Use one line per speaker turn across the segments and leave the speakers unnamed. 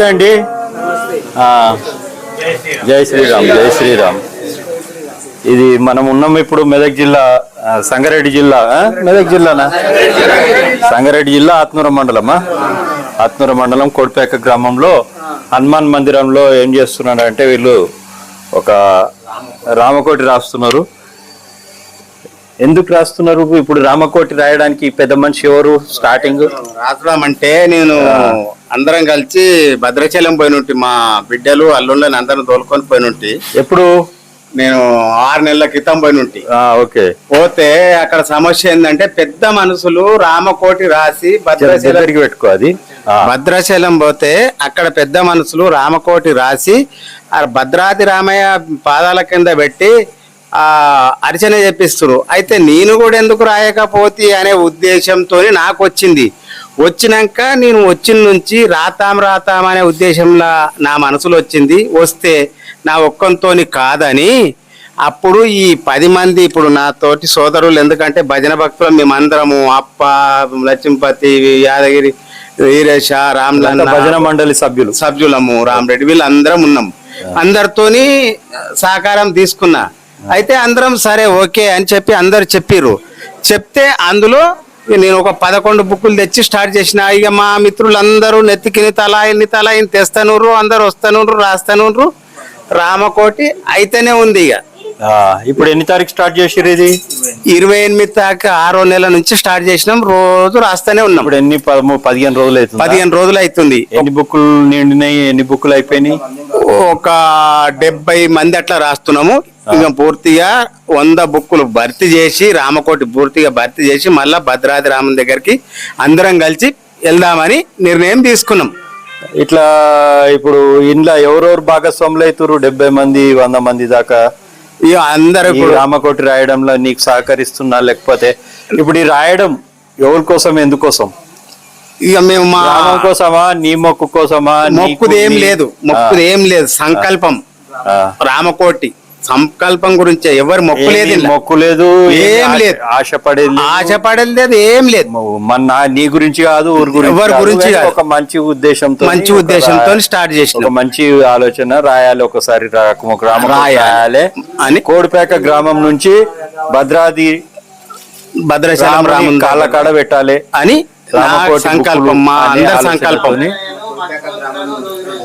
నమస్తే అండి. జై శ్రీరామ్ జై శ్రీరామ్. ఇది మనం ఉన్నాం ఇప్పుడు మెదక్ జిల్లా సంగారెడ్డి జిల్లా మెదక్ జిల్లానా? సంగారెడ్డి జిల్లా ఆత్మూర మండలమా? ఆత్మూర మండలం కోడిపేక గ్రామంలో హనుమాన్ మందిరంలో ఏం చేస్తున్నారంటే వీళ్ళు ఒక రామకోటి రాస్తున్నారు. ఎందుకు రాస్తున్నారు? ఇప్పుడు రామకోటి రాయడానికి పెద్ద మనిషి ఎవరు? స్టార్టింగ్
అంటే నేను అందరం కలిసి భద్రాచలం పోయినుంటి మా బిడ్డలు అల్లుళ్ళని అందరం తోలుకొని పోయినుంటి.
ఎప్పుడు?
నేను ఆరు నెలల క్రితం పోయినుంటి.
ఓకే.
పోతే అక్కడ సమస్య ఏంటంటే పెద్ద మనుషులు రామకోటి రాసి భద్రాచలం
పెట్టుకో అది.
భద్రాచలం పోతే అక్కడ పెద్ద మనుషులు రామకోటి రాసి ఆ భద్రాది రామయ్య పాదాల కింద పెట్టి అర్చన చేపిస్తున్నారు అయితే నేను కూడా ఎందుకు రాయకపోతే అనే ఉద్దేశంతో నాకు వచ్చింది వచ్చినాక నేను వచ్చిన నుంచి రాతాం రాతాం అనే ఉద్దేశంలో నా మనసులో వచ్చింది. వస్తే నా ఒక్కంతోని కాదని అప్పుడు ఈ పది మంది ఇప్పుడు నాతోటి సోదరులు ఎందుకంటే భజన భక్తులు మేమందరము అప్ప లక్ష్మీపతి యాదగిరి
అంతా
రామ్లన్న
భజన మండలి సభ్యులు.
సభ్యులము రామరెడ్డి వీళ్ళందరం ఉన్నాం. అందరితోని సహకారం తీసుకున్నా. అయితే అందరం సరే ఓకే అని చెప్పి అందరు చెప్పిర్రు. చెప్తే అందులో నేను ఒక పదకొండు బుక్కులు తెచ్చి స్టార్ట్ చేసిన. ఇక మా మిత్రులందరూ నెత్తికిని తలా ఇన్ని తలా ఇన్ని తెస్తానుర్రు అందరు వస్తానుర్రు రాస్తానుర్రు. రామకోటి అయితేనే ఉంది ఇక.
ఇప్పుడు ఎన్ని తారీఖు స్టార్ట్ చేసిర్రు ఇది?
ఇరవై ఎనిమిది దాకా ఆరో నెల నుంచి స్టార్ట్ చేసినాం. రోజు రాస్తానే ఉన్నాం.
ఇప్పుడు ఎన్ని పదిహేను రోజులు అవుతుంది?
పదిహేను రోజులు అవుతుంది.
ఎన్ని బుక్కులు నిండినాయి? ఎన్ని బుక్కులు అయిపోయినాయి?
ఒక డెబ్బై మంది అట్లా రాస్తున్నాము. ఇంకా పూర్తిగా వంద బుక్కులు భర్తీ చేసి రామకోటి పూర్తిగా భర్తీ చేసి మళ్ళా భద్రాద్రి రామన్ దగ్గరికి అందరం కలిసి వెళ్దామని నిర్ణయం తీసుకున్నాం.
ఇట్లా ఇప్పుడు ఇంట్లో ఎవరెవరు భాగస్వాములు అవుతారు డెబ్బై మంది వంద మంది దాకా?
ఇక అందరూ ఇప్పుడు
రామకోటి రాయడంలో నీకు సహకరిస్తున్నా లేకపోతే? ఇప్పుడు ఈ రాయడం ఎవరి కోసం ఎందుకోసం?
ఇక మేము మా
రామం కోసమా నీ మొక్కు కోసమా
మొక్కుది ఏం లేదు మొక్కుది ఏం లేదు సంకల్పం. రామకోటి సంకల్పం గురించే ఎవరు మొక్కు లేదు.
మొక్కు లేదు
ఏం లేదు.
ఆశపడేది.
ఆశపడేది లేదు ఏం లేదు
మన నా- గురించి కాదు ఊరి గురించి
ఎవరి గురించి.
ఒక మంచి ఉద్దేశంతో
మంచి ఉద్దేశంతో స్టార్ట్
ఒక
చేసినాం
మంచి ఆలోచన రాయాలి ఒకసారి ఒక
రాయాలి. అని
కోడిపేక గ్రామం నుంచి భద్రాది
భద్రాచలం
రాముని కాళ్ళ కాడ పెట్టాలి
అని సంకల్పం మా అందరి సంకల్పం.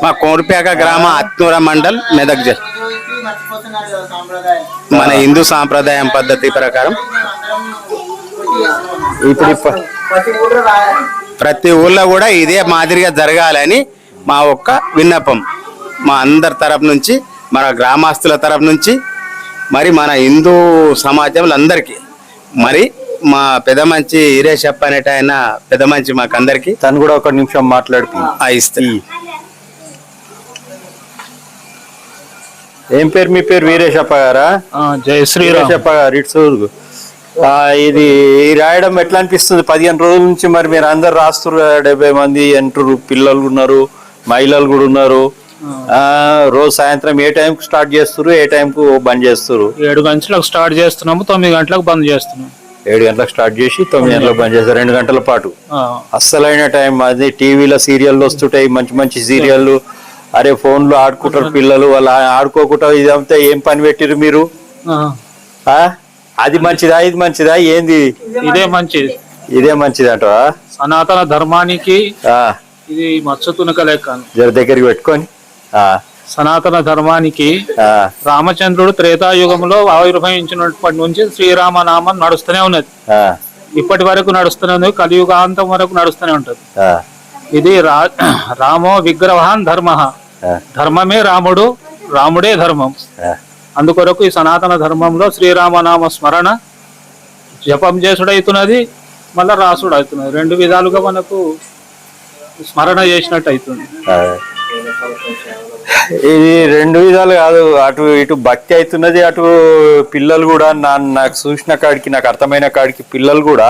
మా కోడిపేక గ్రామ అత్నూర మండల్ మెదక్ జిల్లా. మన హిందూ సాంప్రదాయం పద్ధతి ప్రకారం.
ఇప్పుడు ఇప్ప-
ప్రతి ఊళ్ళో కూడా ఇదే మాదిరిగా జరగాలని మా ఒక్క విన్నపం. మా అందరి తరపు నుంచి మన గ్రామస్తుల తరపు నుంచి మరి మన హిందూ సమాజంలో అందరికీ. మరి మా పెద్ద మంచి ఈరేషప్ప అనేట ఆయన పెద్ద మంచి మాకందరికి.
తను కూడా ఒక నిమిషం మాట్లాడిపి
ఆ ఇస్తే.
ఏం పేరు మీ పేరు వీరేశప్ప గారా?
ఆ, జై శ్రీరామ్.
వీరేశప్ప గారు ఇట్స్ ఆ, ఇది ఈ రాయడం ఎట్లా అనిపిస్తుంది? పదిహేను రోజుల నుంచి మరి మీరు అందరు రాస్తున్నారు డెబ్బై మంది అంటారు పిల్లలు ఉన్నారు మహిళలు కూడా ఉన్నారు. ఆ, రోజు సాయంత్రం ఏ టైంకి స్టార్ట్ చేస్తారు ఏ టైంకు బంద్ చేస్తారు
ఏడు గంటలకు స్టార్ట్ చేస్తున్నాము తొమ్మిది గంటలకు బంద్ చేస్తున్నాం
ఏడు గంటలకు స్టార్ట్ చేసి తొమ్మిది గంటలకు బంద్ చేస్తారు. రెండు గంటల పాటు. అస్సలైన టైం అది టీవీలో సీరియల్లు వస్తుంటాయి మంచి మంచి సీరియల్లు. అరే ఫోన్లో ఆడుకుంటారు పిల్లలు వాళ్ళు ఆడుకోకుండా ఇదంతా ఏం పని పెట్టిరు మీరు? అది మంచిదా ఇది మంచిదా ఏంది?
ఇదే మంచిది
ఇదే మంచిది అంటవా
సనాతన ధర్మానికి ఇది మత్స్య తునక లెక్క.
జర దగ్గరికి పెట్టుకొని. ఆ,
సనాతన ధర్మానికి రామచంద్రుడు త్రేతాయుగంలో ఆవిర్భవించినప్పటి నుంచి శ్రీరామనామం నడుస్తూనే ఉన్నది. ఇప్పటి వరకు నడుస్తూనే ఉంది కలియుగాంతం వరకు నడుస్తూనే ఉంటది. ఇది రా రామో విగ్రహాన్ ధర్మ. ధర్మమే రాముడు రాముడే ధర్మం. అందుకొరకు ఈ సనాతన ధర్మంలో శ్రీరామనామ స్మరణ జపం చేసుడు అవుతున్నది మళ్ళా రాసుడు అవుతున్నది రెండు విధాలుగా మనకు స్మరణ చేసినట్టు అవుతుంది.
ఇది రెండు విధాలు కాదు. అటు ఇటు భక్తి అవుతున్నది అటు పిల్లలు కూడా నా నాకు చూసిన కాడికి నాకు అర్థమైన కాడికి పిల్లలు కూడా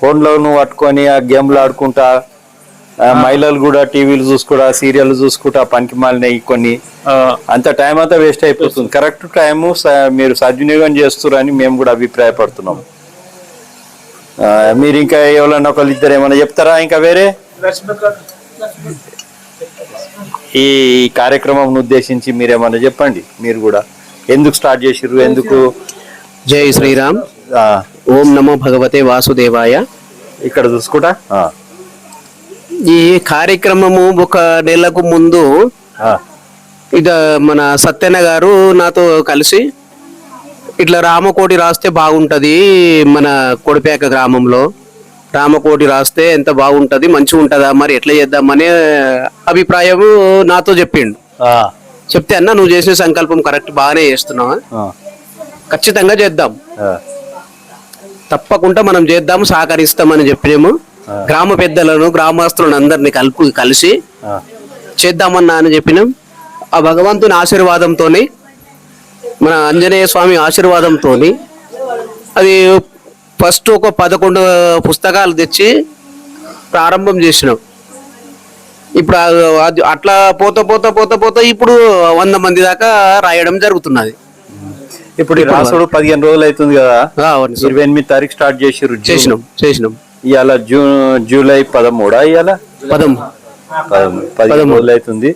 ఫోన్లో నువ్వు పట్టుకొని ఆ గేమ్లు ఆడుకుంటా ఆ, మహిళలు కూడా టీవీలు చూసుకుంటా సీరియల్ చూసుకుంటా పనికి మాలినవి కొన్ని. అంత టైం అంతా వేస్ట్ అయిపోతుంది. కరెక్ట్ టైం మీరు సద్వినియోగం చేస్తున్నారని మేము కూడా అభిప్రాయపడుతున్నాం. మీరు ఇంకా ఎవరన్నా ఒకళ్ళు ఇద్దరు ఏమైనా చెప్తారా? ఇంకా వేరే? ఈ కార్యక్రమం ఉద్దేశించి మీరు ఏమైనా చెప్పండి? మీరు కూడా. ఎందుకు స్టార్ట్ చేసిర్రు? ఎందుకు?
జై శ్రీరామ్. ఓం నమో భగవతే వాసుదేవాయ.
ఇక్కడ చూసుకుంటా?
ఈ కార్యక్రమము ఒక నెలకు ముందు ఇద మన సత్యన్న గారు నాతో కలిసి ఇట్లా రామకోటి రాస్తే బాగుంటది మన కొడిపేక గ్రామంలో. రామకోటి రాస్తే ఎంత బాగుంటది మంచిగా ఉంటుందా మరి ఎట్లా చేద్దామనే అభిప్రాయం నాతో చెప్పిండు. చెప్తే అన్న నువ్వు చేసిన సంకల్పం కరెక్ట్ బాగానే చేస్తున్నావా? ఖచ్చితంగా చేద్దాం. తప్పకుండా మనం చేద్దాం సహకరిస్తామని చెప్పినాము. గ్రామ పెద్దలను గ్రామస్తులను అందరిని కలుపు కలిసి చేద్దామన్నా అని చెప్పినాం. ఆ భగవంతుని ఆశీర్వాదంతోని మన ఆంజనేయ స్వామి ఆశీర్వాదంతోని అది ఫస్ట్ ఒక పదకొండు పుస్తకాలు తెచ్చి ప్రారంభం చేసినాం. ఇప్పుడు అది అట్లా పోత పోత పోత పోత ఇప్పుడు వంద మంది దాకా రాయడం జరుగుతున్నది.
ఇప్పుడు రాసుడు పదిహేను రోజులు అవుతుంది కదా. ఇరవై ఎనిమిది తారీఖు స్టార్ట్ జూన్.
చేసినాం చేసినాం.
ఇవాళ జూన్ జూలై పదమూడా ఇవాళ
పదం
పదమూడు పదిహేను రోజులు అవుతుంది.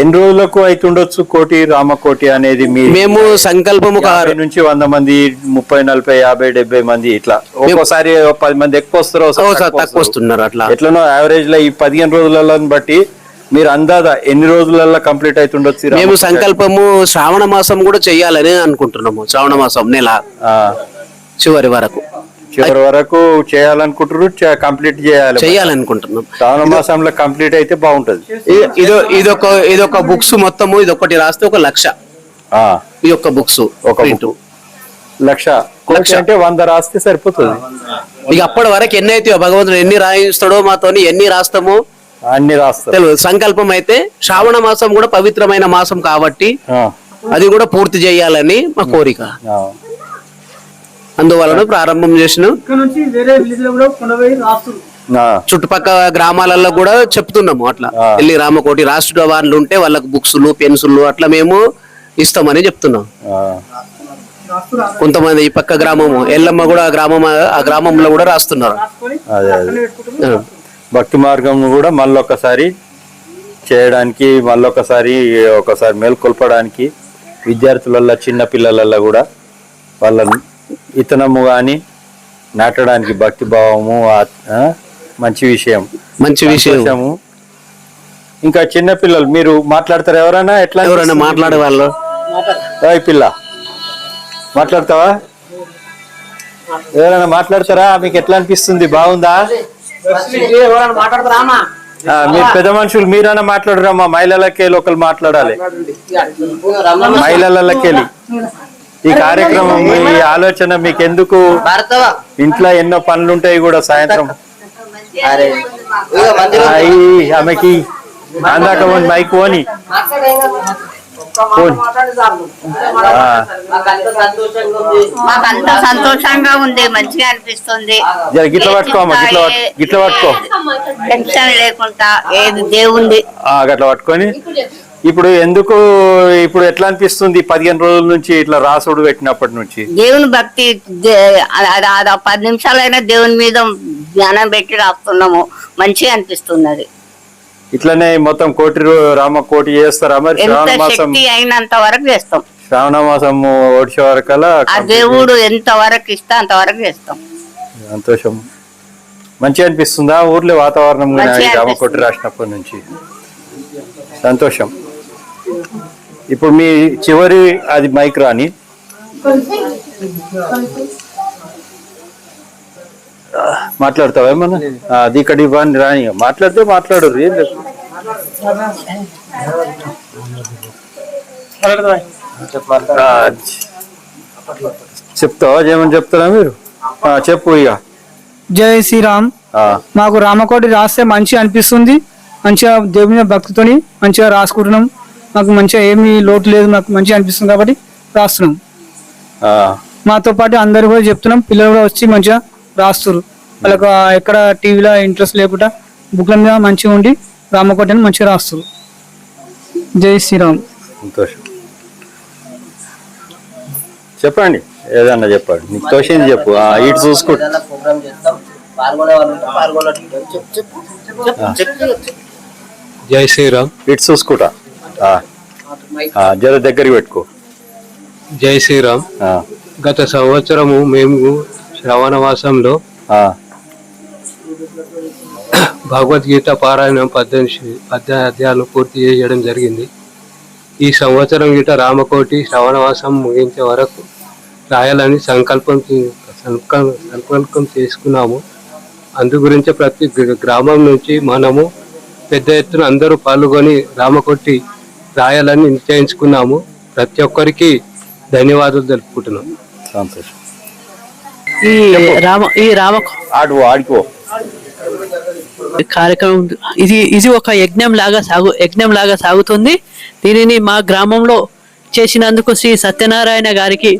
ఎన్ని రోజులకు అవుతుండొచ్చు కోటి రామకోటి అనేది మీ
మేము సంకల్పము ఒక
యాభై నుంచి వంద మంది ముప్పై నలభై యాభై డెబ్బై మంది ఇట్లా. ఒక్కోసారి ఒక పది మంది ఎక్కువ వస్తారు తక్కువ
వస్తున్నారు అట్లా.
ఎట్లనో యావరేజ్లో ఈ పదిహేను రోజులలో బట్టి మీరు అందాదా ఎన్ని రోజులలో కంప్లీట్ అవుతుండొచ్చు
మేము సంకల్పము శ్రావణ మాసం కూడా చెయ్యాలని అనుకుంటున్నాము. శ్రావణ మాసం నెల. చివరి వరకు.
చివరి వరకు చేయాలనుకుంటారు కంప్లీట్ చేయాలి.
చెయ్యాలనుకుంటున్నాం
శ్రావణ మాసంలో కంప్లీట్ అయితే బాగుంటది.
ఇదో ఇదొక ఇదొక బుక్స్ మొత్తము ఇదొకటి రాస్తే ఒక లక్ష. ఈ యొక్క బుక్స్
ఒక. లక్ష. లక్ష. అంటే వంద రాస్తే సరిపోతుంది.
ఇక అప్పటి వరకు ఎన్ని అయితే భగవంతుడు ఎన్ని రాయిస్తాడో మాతోని ఎన్ని రాస్తామో
అన్ని
తెలియదు సంకల్పం అయితే శ్రావణ మాసం కూడా పవిత్రమైన మాసం కాబట్టి అది కూడా పూర్తి చేయాలని మా కోరిక. అందువలన ప్రారంభం చేసిన చుట్టుపక్కల గ్రామాలలో కూడా చెప్తున్నాము అట్లా. వెళ్ళి రామకోటి రాష్ట్ర వాళ్ళు ఉంటే వాళ్ళకి బుక్స్లు పెన్సిల్లు అట్లా మేము ఇస్తామని చెప్తున్నాం. కొంతమంది ఈ పక్క గ్రామము ఎల్లమ్మ కూడా ఆ గ్రామం ఆ గ్రామంలో కూడా రాస్తున్నారు.
భక్తి మార్గం కూడా మళ్ళొకసారి చేయడానికి మళ్ళొకసారి ఒకసారి మేల్కొల్పడానికి విద్యార్థులల్లో చిన్న పిల్లలల్లో కూడా వాళ్ళ ఇతనము కానీ నాటడానికి భక్తి భావము మంచి విషయం.
మంచి విషయం.
సంతోషము. ఇంకా చిన్న పిల్లలు మీరు మాట్లాడతారు ఎవరైనా ఎట్లా
ఎవరైనా మాట్లాడే వాళ్ళు?
ఓయ్ పిల్ల మాట్లాడతావా? ఎవరైనా మాట్లాడతారా? మీకు ఎట్లా అనిపిస్తుంది? బాగుందా? మీరు పెద్ద మనుషులు మీరైనా మాట్లాడరమ్మా. మహిళలకే ఒకరు మాట్లాడాలి. మహిళలకెళ్ళి ఈ కార్యక్రమం ఈ ఆలోచన మీకు ఎందుకు ఇంట్లో ఎన్నో పనులు ఉంటాయి కూడా సాయంత్రం. ఆమెకి అందాక పోనీ, మైక్ పోని. పోని. ఆ,
మాకు అంత సంతోషంగా ఉంది మంచిగా అనిపిస్తుంది.
గిట్ల పట్టుకో అమ్మ, గిట్ల పట్టు- గిట్ల పట్టుకో.
టెన్షన్ లేకుండా ఏది దేవుంది.
ఆ, గట్ల పట్టుకొని. ఇప్పుడు ఎందుకు ఇప్పుడు ఎట్లా అనిపిస్తుంది పదిహేను రోజుల నుంచి ఇట్లా రాసుడు పెట్టినప్పటి నుంచి?
దేవుని భక్తి పది నిమిషాలైనా దేవుని మీద జ్ఞానం పెట్టి రాస్తున్నాము. మంచిగా అనిపిస్తుంది అది.
ఇట్లనే మొత్తం కోటి రామ కోటి చేస్తారా మరి? శ్రావణ మాసం
అయినంత వరకు చేస్తాం.
శ్రావణ మాసం ఓడిచే వరకల్లా
ఆ దేవుడు ఎంత వరకు ఇస్తే అంత వరకు చేస్తాం.
సంతోషం. మంచిగా అనిపిస్తుందా? ఊర్లో వాతావరణం రామకోటి రాసినప్పటి నుంచి. సంతోషం. ఇప్పుడు మీ చివరి అది మైక్ రాని. మాట్లాడతావా ఏమన్నా? అది ఇక్కడ ఇవ్వండి రాని. మాట్లాడితే మాట్లాడు ఏం లేదు. ఆ, చెప్తావా? ఏమని చెప్తారా మీరు? చెప్పు ఇక.
జై శ్రీరామ్. మాకు రామకోటి రాస్తే మంచిగా అనిపిస్తుంది. మంచిగా దేవుని భక్తితోని మంచిగా రాసుకుంటున్నాం. మాకు మంచిగా ఏమీ లోటు లేదు మాకు మంచిగా అనిపిస్తుంది కాబట్టి రాస్తున్నాం.
ఆ,
మాతో పాటు అందరు కూడా చెప్తున్నాం పిల్లలు కూడా వచ్చి మంచిగా రాస్తున్నారు వాళ్ళకు ఎక్కడ టీవీలో ఇంట్రెస్ట్ లేకుండా బుక్ల మీద మంచిగా ఉండి రామకోటి అని మంచిగా రాస్తారు జై శ్రీరామ్.
సంతోషం. చెప్పండి ఏదన్నా చెప్పండి. నీకు తోచింది చెప్పు. ఆ, ఇటు చూసుకుంటా
జై శ్రీరామ్.
ఇటు చూసుకుంటా. జర దగ్గరికి పెట్టుకో.
జై శ్రీరామ్. గత సంవత్సరము మేము శ్రవణవాసంలో భగవద్గీత పారాయణం పద్దెనిమిది పద్దెనిమిది అధ్యాయాలు పూర్తి చేయడం జరిగింది. ఈ సంవత్సరం గిట రామకోటి శ్రవణవాసం ముగించే వరకు రాయాలని సంకల్పం సంకల్పం చేసుకున్నాము. అందు గురించి ప్రతి గ్ర- గ్రామం నుంచి మనము పెద్ద ఎత్తున అందరూ పాల్గొని రామకోటి రాయాలని నిశ్చయించుకున్నాము. ప్రతి ఒక్కరికి ధన్యవాదాలు తెలుపుకుంటున్నాం.
సంతోషం.
ఈ రామ ఈ రామ
ఆడు ఆడుకో
కార్యక్రమం ఇది ఇది ఒక యజ్ఞం లాగా సాగు యజ్ఞం లాగా సాగుతుంది. దీనిని మా గ్రామంలో చేసినందుకు శ్రీ సత్యనారాయణ గారికి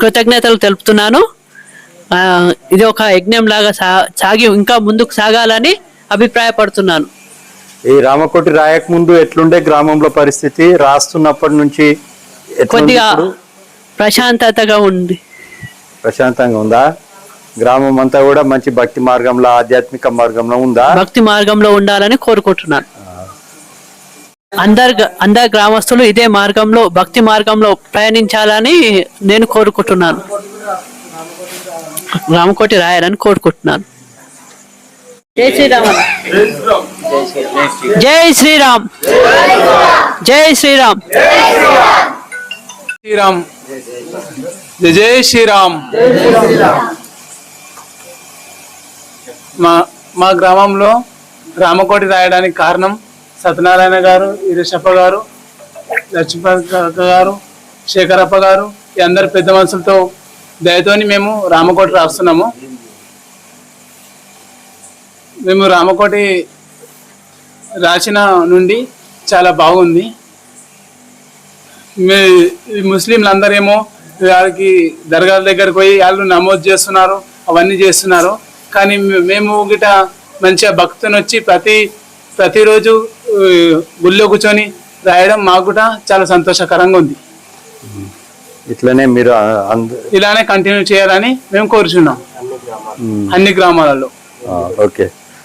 కృతజ్ఞతలు తెలుపుతున్నాను. ఇది ఒక యజ్ఞం లాగా సా సాగి ఇంకా ముందుకు సాగాలని అభిప్రాయపడుతున్నాను.
ఈ రామకోటి రాయక ముందు ఎట్లుండే గ్రామంలో పరిస్థితి? రాస్తున్నప్పటి నుంచి
కొద్దిగా? ప్రశాంతతగా ఉంది.
ప్రశాంతంగా ఉందా? గ్రామం అంతా కూడా మంచి భక్తి మార్గంలో ఆధ్యాత్మిక మార్గంలో ఉందా?
భక్తి మార్గంలో ఉండాలని కోరుకుంటున్నాను. అందరు అందరు గ్రామస్తులు ఇదే మార్గంలో భక్తి మార్గంలో ప్రయాణించాలని నేను కోరుకుంటున్నాను. రామకోటి రాయాలని కోరుకుంటున్నాను. జై శ్రీరామ్ జై శ్రీరామ్. జై శ్రీరామ్.
శ్రీరామ్. జై జై శ్రీరామ్. మా మా గ్రామంలో రామకోటి రాయడానికి కారణం సత్యనారాయణ గారు ఈరేశప్ప గారు లక్ష్మీపతి గారు శేఖరప్ప గారు ఈ అందరు పెద్ద మనుషులతో దయతోని మేము రామకోటి రాస్తున్నాము. మేము రామకోటి రాసిన నుండి చాలా బాగుంది. మే ముస్లింలు అందరేమో వాళ్ళకి దర్గాల దగ్గరకు పోయి వాళ్ళు నమోదు చేస్తున్నారు అవన్నీ చేస్తున్నారు. కానీ మేము గిట మంచిగా భక్తుని వచ్చి ప్రతి ప్రతిరోజు గుళ్ళో కూర్చొని రాయడం మాకు కూడా చాలా సంతోషకరంగా ఉంది.
ఇట్లనే మీరు
ఇలానే కంటిన్యూ చేయాలని మేము కోరుచున్నాం. అన్ని గ్రామాలలో.
ఓకే.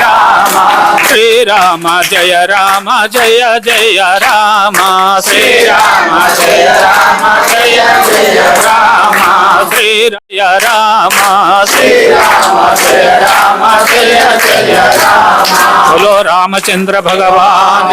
రామ। శ్రీరామ జయ రామ జయ జయ రామ। శ్రీరామ జయ రామ జయ జయ రామ। శ్రీరయ రామ। శ్రీరామ జయ రామ జయ జయ రామ। బోలో రామచంద్ర భగవాన్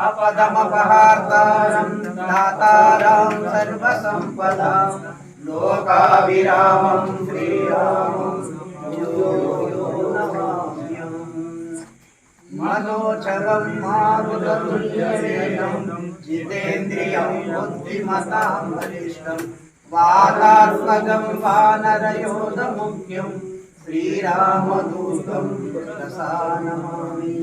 आपदमपहार्तारं दातारं सर्वसम्पदां लोकाभिरामं श्रीरामं मनोचरं मारुततुल्यवेदं जितेन्द्रियं बुद्धिमतां वरिष्ठं वातात्मजं वानरयोधमुख्यम् श्रीरामदूतं तसा नमामि